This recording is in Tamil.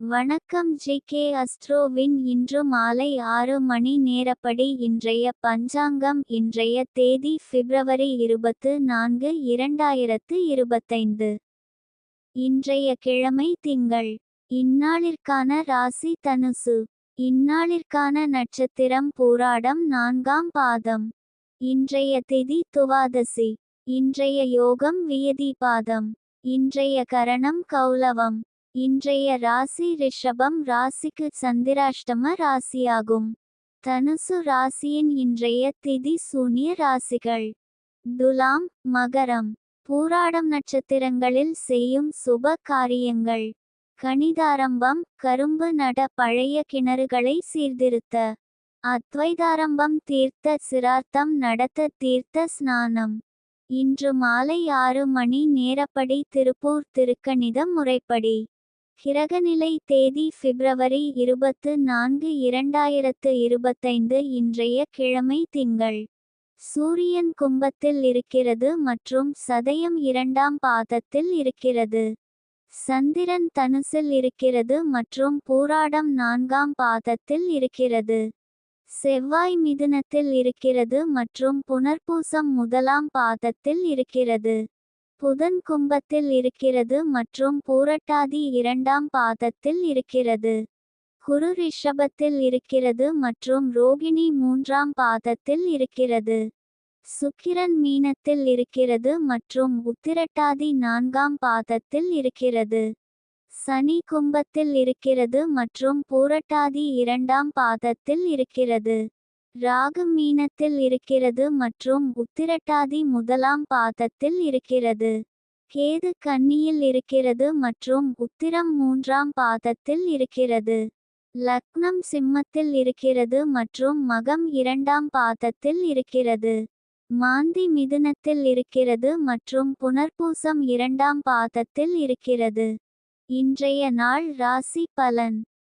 வணக்கம் ஜி கே அஸ்ட்ரோவின் இன்று மாலை ஆறு மணி நேரப்படி இன்றைய பஞ்சாங்கம் இன்றைய தேதி பிப்ரவரி இருபத்து நான்கு இரண்டாயிரத்து இருபத்தைந்து. இன்றைய கிழமை திங்கள். இந்நாளிற்கான ராசி தனுசு. இந்நாளிற்கான நட்சத்திரம் பூராடம் நான்காம் பாதம். இன்றைய திதி துவாதசி. இன்றைய யோகம் வியதி பாதம் இன்றைய கரணம் கௌலவம் இன்றைய ராசி ரிஷபம் ராசிக்கு சந்திராஷ்டம ராசியாகும். தனுசு ராசியின் இன்றைய திதி சூனிய ராசிகள். துலாம் மகரம். பூராடம் நட்சத்திரங்களில் செய்யும் சுப காரியங்கள். கணிதாரம்பம் கரும்பு நட பழைய கிணறுகளை சீர்திருத்த. அத்வைதாரம்பம் தீர்த்த சிரார்த்தம் நடத்த தீர்த்த ஸ்நானம். இன்று மாலை ஆறு மணி நேரப்படி திருப்பூர் திருக்கணித முறைப்படி. கிரகநிலை தேதி பிப்ரவரி இருபத்து நான்கு இரண்டாயிரத்து இருபத்தைந்து இன்றைய கிழமை திங்கள். சூரியன் கும்பத்தில் இருக்கிறது மற்றும் சதயம் இரண்டாம் பாதத்தில் இருக்கிறது. சந்திரன் தனுசில் இருக்கிறது மற்றும் பூராடம் நான்காம் பாதத்தில் இருக்கிறது. செவ்வாய் மிதுனத்தில் இருக்கிறது மற்றும் புனர்பூசம் முதலாம் பாதத்தில் இருக்கிறது. புதன் கும்பத்தில் இருக்கிறது மற்றும் பூரட்டாதி இரண்டாம் பாதத்தில் இருக்கிறது. குரு ரிஷபத்தில் இருக்கிறது மற்றும் ரோகிணி மூன்றாம் பாதத்தில் இருக்கிறது. சுக்கிரன் மீனத்தில் இருக்கிறது மற்றும் உத்திரட்டாதி நான்காம் பாதத்தில் இருக்கிறது. சனி கும்பத்தில் இருக்கிறது மற்றும் பூரட்டாதி இரண்டாம் பாதத்தில் இருக்கிறது. ராகு மீனத்தில் இருக்கிறது மற்றும் உத்திரட்டாதி முதலாம் பாதத்தில் இருக்கிறது. கேது கன்னியில் இருக்கிறது மற்றும் உத்திரம் மூன்றாம் பாதத்தில் இருக்கிறது. லக்னம் சிம்மத்தில் இருக்கிறது மற்றும் மகம் இரண்டாம் பாதத்தில் இருக்கிறது. மாந்தி மிதுனத்தில் இருக்கிறது மற்றும் புனர்பூசம் இரண்டாம் பாதத்தில் இருக்கிறது. இன்றைய நாள் ராசி பலன்.